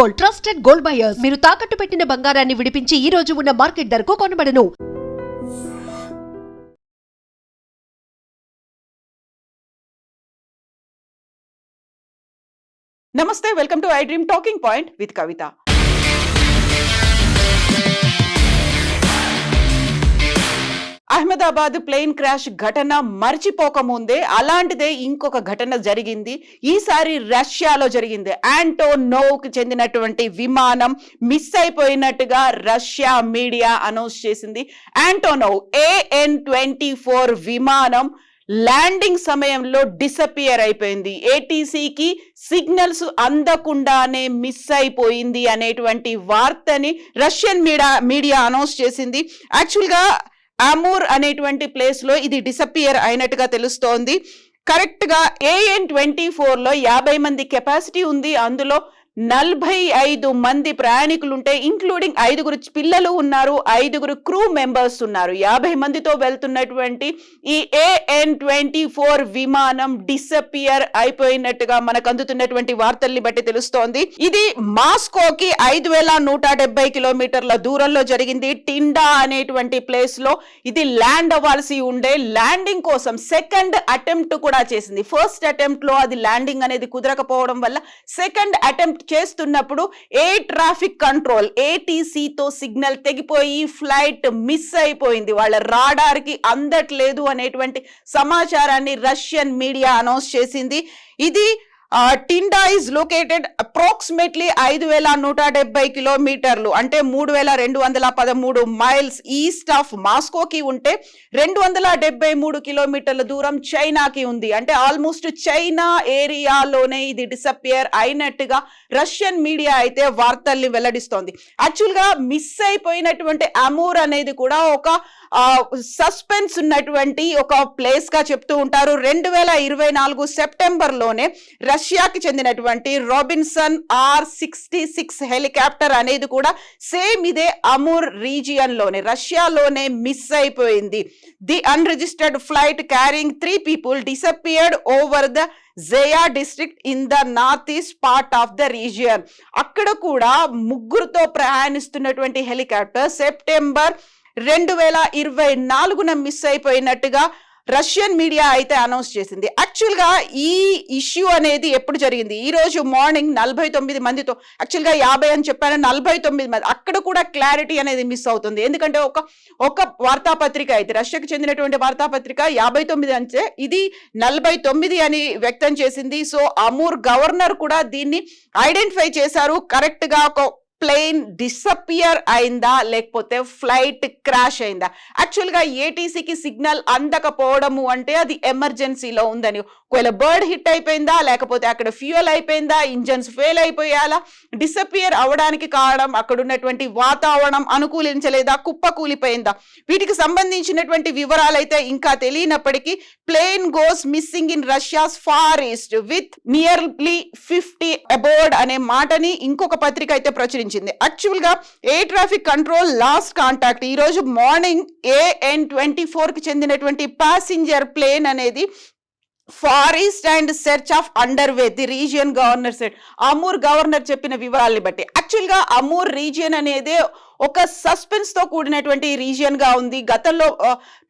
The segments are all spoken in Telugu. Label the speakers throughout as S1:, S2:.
S1: Gold trusted gold buyers. మీరు తాకట్టు పెట్టిన బంగారాన్ని విడిపించి ఈ రోజు ఉన్న మార్కెట్ ధరకు కొనబడను.
S2: నమస్తే welcome to I dream talking point with Kavitha. Ahmedabad plane crash ఘటన మర్చిపోకముందే అలాంటిదే ఇంకొక ఘటన జరిగింది. ఈసారి రష్యాలో జరిగింది. యాంటోనోవ్కి చెందినటువంటి విమానం మిస్ అయిపోయినట్టుగా రష్యా మీడియా అనౌన్స్ చేసింది. యాంటోనోవ్ ఏఎన్ ట్వంటీ ఫోర్ విమానం ల్యాండింగ్ సమయంలో డిసపియర్ అయిపోయింది. ఏటీసీకి సిగ్నల్స్ అందకుండానే మిస్ అయిపోయింది అనేటువంటి వార్తని రష్యన్ మీడియా మీడియా అనౌన్స్ చేసింది. యాక్చువల్గా అమూర్ అనేటువంటి ప్లేస్లో ఇది డిసప్పియర్ అయినట్టుగా తెలుస్తోంది. కరెక్ట్గా ఏఎన్ ట్వంటీ ఫోర్లో యాభై మంది కెపాసిటీ ఉంది. అందులో నలభై ఐదు మంది ప్రయాణికులుంటే ఇంక్లూడింగ్ ఐదుగురు పిల్లలు ఉన్నారు ఐదుగురు క్రూ మెంబర్స్ ఉన్నారు. యాభై మందితో వెళ్తున్నటువంటి ఈ ఏఎన్ ట్వంటీ ఫోర్ విమానం డిసపియర్ అయిపోయినట్టుగా మనకు అందుతున్నటువంటి వార్తల్ని బట్టి తెలుస్తోంది. ఇది మాస్కోకి ఐదు వేల నూట డెబ్బై కిలోమీటర్ల దూరంలో జరిగింది. టిండా అనేటువంటి ప్లేస్లో ఇది ల్యాండ్ అవ్వాల్సి ఉండే ల్యాండింగ్ కోసం సెకండ్ అటెంప్ట్ కూడా చేసింది. ఫస్ట్ అటెంప్ట్లో అది ల్యాండింగ్ అనేది కుదరకపోవడం వల్ల సెకండ్ అటెంప్ట్ చేస్తున్నప్పుడు ఏ ట్రాఫిక్ కంట్రోల్ ఏటీసీతో సిగ్నల్ తెగిపోయి ఫ్లైట్ మిస్ అయిపోయింది వాళ్ళ రాడార్కి అందట్లేదు అనేటువంటి సమాచారాన్ని రష్యన్ మీడియా అనౌన్స్ చేసింది. ఇది టిండా ఇస్ లొకేటెడ్ అప్రాక్సిమేట్లీ ఐదు వేల నూట డెబ్బై కిలోమీటర్లు అంటే మూడు వేల రెండు వందల పదమూడు మైల్స్ ఈస్ట్ ఆఫ్ మాస్కోకి ఉంటే రెండు వందల డెబ్బై మూడు కిలోమీటర్ల దూరం చైనాకి ఉంది. అంటే ఆల్మోస్ట్ చైనా ఏరియాలోనే ఇది డిసపియర్ అయినట్టుగా రష్యన్ మీడియా అయితే వార్తల్ని వెల్లడిస్తోంది. యాక్చువల్గా మిస్ అయిపోయినటువంటి అమూర్ అనేది కూడా ఒక సస్పెన్స్ ఉన్నటువంటి ఒక ప్లేస్గా చెప్తూ ఉంటారు. రెండు వేల ఇరవై నాలుగు సెప్టెంబర్లోనే రష్యాకి చెందినటువంటి Robinson R sixty six helicopter అనేది కూడా సేమ్ ఇదే అమూర్ రీజియన్లోనే రష్యాలోనే మిస్ అయిపోయింది. The unregistered flight carrying three people disappeared over the Zeya district in the north east part of the region అక్కడ కూడా ముగ్గురుతో ప్రయాణిస్తున్నటువంటి హెలికాప్టర్ సెప్టెంబర్ రెండు వేల ఇరవై నాలుగున మిస్ అయిపోయినట్టుగా రష్యన్ మీడియా అయితే అనౌన్స్ చేసింది. యాక్చువల్గా ఈ ఇష్యూ అనేది ఎప్పుడు జరిగింది? ఈ రోజు మార్నింగ్ నలభై తొమ్మిది మందితో యాక్చువల్గా యాభై అని చెప్పాను నలభై తొమ్మిది మంది. అక్కడ కూడా క్లారిటీ అనేది మిస్ అవుతుంది. ఎందుకంటే ఒక ఒక వార్తాపత్రిక అయితే రష్యాకు చెందినటువంటి వార్తాపత్రిక యాభై తొమ్మిది అంటే ఇది నలభై తొమ్మిది అని వ్యక్తం చేసింది. సో అమూర్ గవర్నర్ కూడా దీన్ని ఐడెంటిఫై చేశారు. కరెక్ట్గా ఒక ప్లేన్ డిసపియర్ అయిందా? లేకపోతే ఫ్లైట్ క్రాష్ అయిందా? యాక్చువల్గా ఏటీసీకి సిగ్నల్ అందకపోవడము అంటే అది ఎమర్జెన్సీలో ఉందని. ఒకవేళ బర్డ్ హిట్ అయిపోయిందా? లేకపోతే అక్కడ ఫ్యూయల్ అయిపోయిందా? ఇంజన్స్ ఫెయిల్ అయిపోయాలా డిసపియర్ అవడానికి కారణం అక్కడ ఉన్నటువంటి వాతావరణం అనుకూలించలేదా? కుప్ప కూలిపోయిందా? వీటికి సంబంధించినటువంటి వివరాలు అయితే ఇంకా తెలియనప్పటికీ plane goes missing in Russia's far east with nearly fifty aboard అనే మాటని ఇంకొక పత్రిక అయితే ప్రచురించింది. యాక్చువల్గా air traffic control lost contact ఈ రోజు మార్నింగ్ ఏఎన్ ట్వంటీ ఫోర్కి చెందినటువంటి ప్యాసింజర్ ప్లేన్ అనేది forest and search off under way the region governor set Amur governor చెప్పిన వివరాల్ని బట్టి యాక్చువల్గా అమూర్ రీజియన్ అనేది ఒక సస్పెన్స్తో కూడినటువంటి రీజియన్గా ఉంది. గతంలో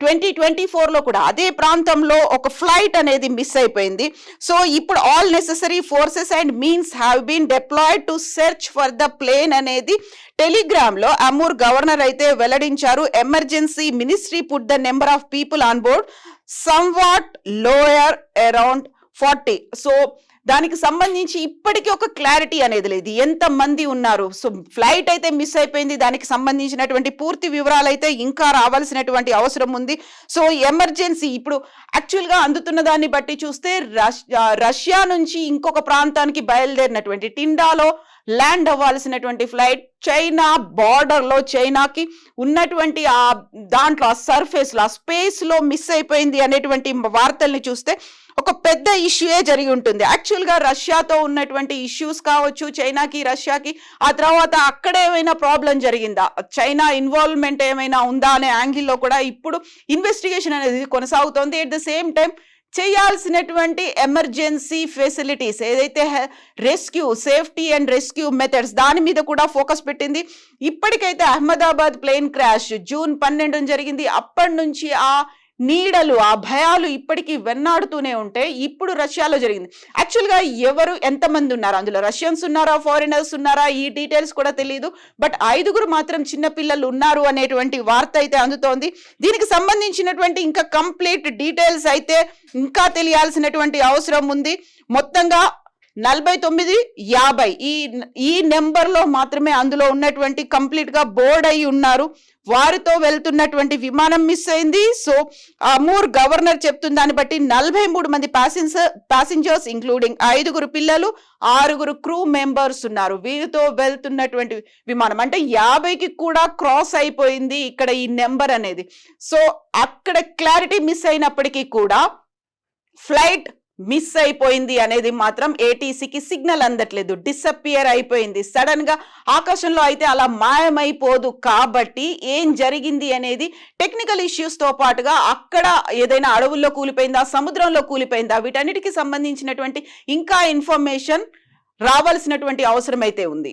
S2: ట్వంటీ ట్వంటీ ఫోర్లో కూడా అదే ప్రాంతంలో ఒక ఫ్లైట్ అనేది మిస్ అయిపోయింది. సో ఇప్పుడు all necessary forces and means have been deployed to search for the plane అనేది టెలిగ్రామ్లో అమూర్ గవర్నర్ అయితే వెల్లడించారు. Emergency ministry put the number of people on board somewhat lower around forty so దానికి సంబంధించి ఇప్పటికీ ఒక క్లారిటీ అనేది లేదు. ఎంత మంది ఉన్నారు? సో ఫ్లైట్ అయితే మిస్ అయిపోయింది. దానికి సంబంధించినటువంటి పూర్తి వివరాలు అయితే ఇంకా రావాల్సినటువంటి అవసరం ఉంది. సో ఎమర్జెన్సీ ఇప్పుడు యాక్చువల్గా అందుతున్న దాన్ని బట్టి చూస్తే రష్యా నుంచి ఇంకొక ప్రాంతానికి బయలుదేరినటువంటి టిండాలో ల్యాండ్ అవ్వాల్సినటువంటి ఫ్లైట్ చైనా బార్డర్లో చైనాకి ఉన్నటువంటి ఆ దాంట్లో ఆ సర్ఫేస్లో ఆ స్పేస్లో మిస్ అయిపోయింది అనేటువంటి వార్తల్ని చూస్తే ఒక పెద్ద ఇష్యూయే జరిగి ఉంటుంది. యాక్చువల్గా రష్యాతో ఉన్నటువంటి ఇష్యూస్ కావచ్చు చైనాకి రష్యాకి ఆ తర్వాత అక్కడ ఏమైనా ప్రాబ్లం జరిగిందా? చైనా ఇన్వాల్వ్మెంట్ ఏమైనా ఉందా అనే యాంగిల్లో కూడా ఇప్పుడు ఇన్వెస్టిగేషన్ అనేది కొనసాగుతోంది. ఎట్ ద సేమ్ టైం చేయాల్సినటువంటి ఎమర్జెన్సీ ఫెసిలిటీస్ ఏదైతే rescue safety and rescue methods దాని మీద కూడా ఫోకస్ పెట్టింది. ఇప్పటికైతే అహ్మదాబాద్ ప్లేన్ క్రాష్ జూన్ పన్నెండున జరిగింది. అప్పటి నుంచి ఆ నీడలు ఆ భయాలు ఇప్పటికీ వెన్నాడుతూనే ఉంటే ఇప్పుడు రష్యాలో జరిగింది. యాక్చువల్గా ఎవరు ఎంతమంది ఉన్నారు? అందులో రష్యన్స్ ఉన్నారా? ఫారినర్స్ ఉన్నారా? ఈ డీటెయిల్స్ కూడా తెలియదు బట్ ఐదుగురు మాత్రం చిన్నపిల్లలు ఉన్నారు అనేటువంటి వార్త అయితే అందుతోంది. దీనికి సంబంధించినటువంటి ఇంకా కంప్లీట్ డీటెయిల్స్ అయితే ఇంకా తెలియాల్సినటువంటి అవసరం ఉంది. మొత్తంగా నలభై తొమ్మిది యాభై. ఈ ఈ నెంబర్లో మాత్రమే అందులో ఉన్నటువంటి కంప్లీట్గా బోర్డ్ అయి ఉన్నారు. వారితో వెళ్తున్నటువంటి విమానం మిస్ అయింది. సో అమూర్ గవర్నర్ చెప్తున్న దాన్ని బట్టి నలభై మూడు మంది ప్యాసింజర్ ప్యాసింజర్స్ ఇంక్లూడింగ్ ఐదుగురు పిల్లలు ఆరుగురు క్రూ మెంబర్స్ ఉన్నారు. వీరితో వెళ్తున్నటువంటి విమానం. అంటే యాభైకి కూడా క్రాస్ అయిపోయింది ఇక్కడ ఈ నెంబర్ అనేది. సో అక్కడ క్లారిటీ మిస్ అయినప్పటికీ కూడా ఫ్లైట్ మిస్ అయిపోయింది అనేది మాత్రం ఏటీసీకి సిగ్నల్ అందట్లేదు. డిసప్పియర్ అయిపోయింది. సడన్గా ఆకాశంలో అయితే అలా మాయమైపోదు. కాబట్టి ఏం జరిగింది అనేది టెక్నికల్ ఇష్యూస్తో పాటుగా అక్కడ ఏదైనా అడవుల్లో కూలిపోయిందా సముద్రంలో కూలిపోయిందా వీటన్నిటికీ సంబంధించినటువంటి ఇంకా ఇన్ఫర్మేషన్ రావాల్సినటువంటి అవసరం అయితే ఉంది.